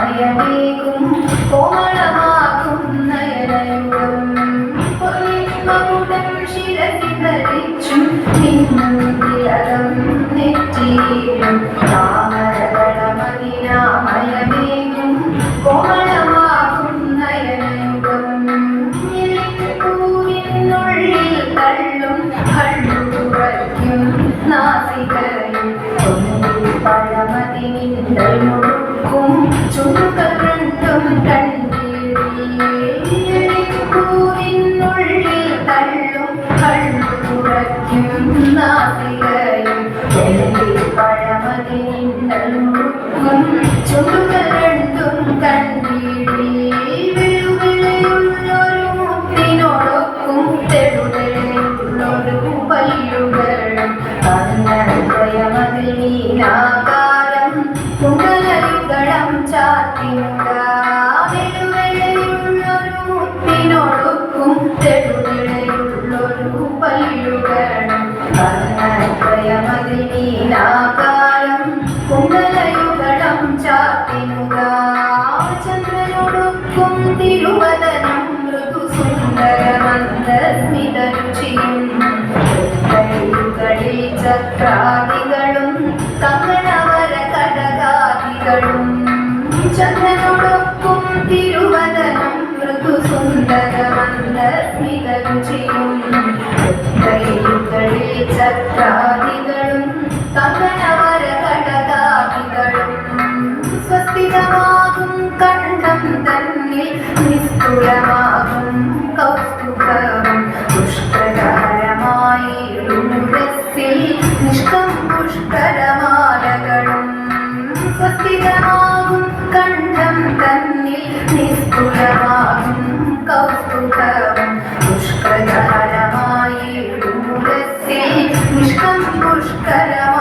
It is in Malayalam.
താമരകളമതിനാമയമേകും കോമളമാകും നയനയുഗം പൊലിമകുടം ശിരസിധരിച്ചും നിന്നും തിലകം നെറ്റിയിലും താമരകളമതിനാമയമേകും കോമളമാകും നയനയുഗം പൂവിനുള്ളിൽ തള്ളും കണ്ണുറയ്ക്കും നാസികയും പഴമതിനിന്തൽ മുഴുക്കും കണ്ണുറയ്ക്കും നാസികയും പഴമതിനിന്തൽ മുഴുക്കും ചുണ്ടുകൾ രണ്ടും കണ്ണീരിൽ വെളുവിളയുള്ളൊരു മുത്തിനോടൊക്കും തെരുവിളയുള്ളൊരു പല്ലുകളും കണ്ണദ്വയമതിൽ നീനാകാരം കുണ്ടലയുഗളം ചാത്തിനുക വെളുവിളയുള്ളൊരു കണ്ണദ്വയമതിൽ നീനാകാരം കുണ്ടലയുഗളം ചാത്തിനുക. ചന്ദ്രനോടൊക്കും തിരുവദനം മൃദു സുന്ദരമന്ദസ്മിതരുചിയും കൈകളിൽ ചക്രാദികളും കങ്കണവര കടകാദികളും. ചക്രാദികളും തകന Sim, nos campos caramba.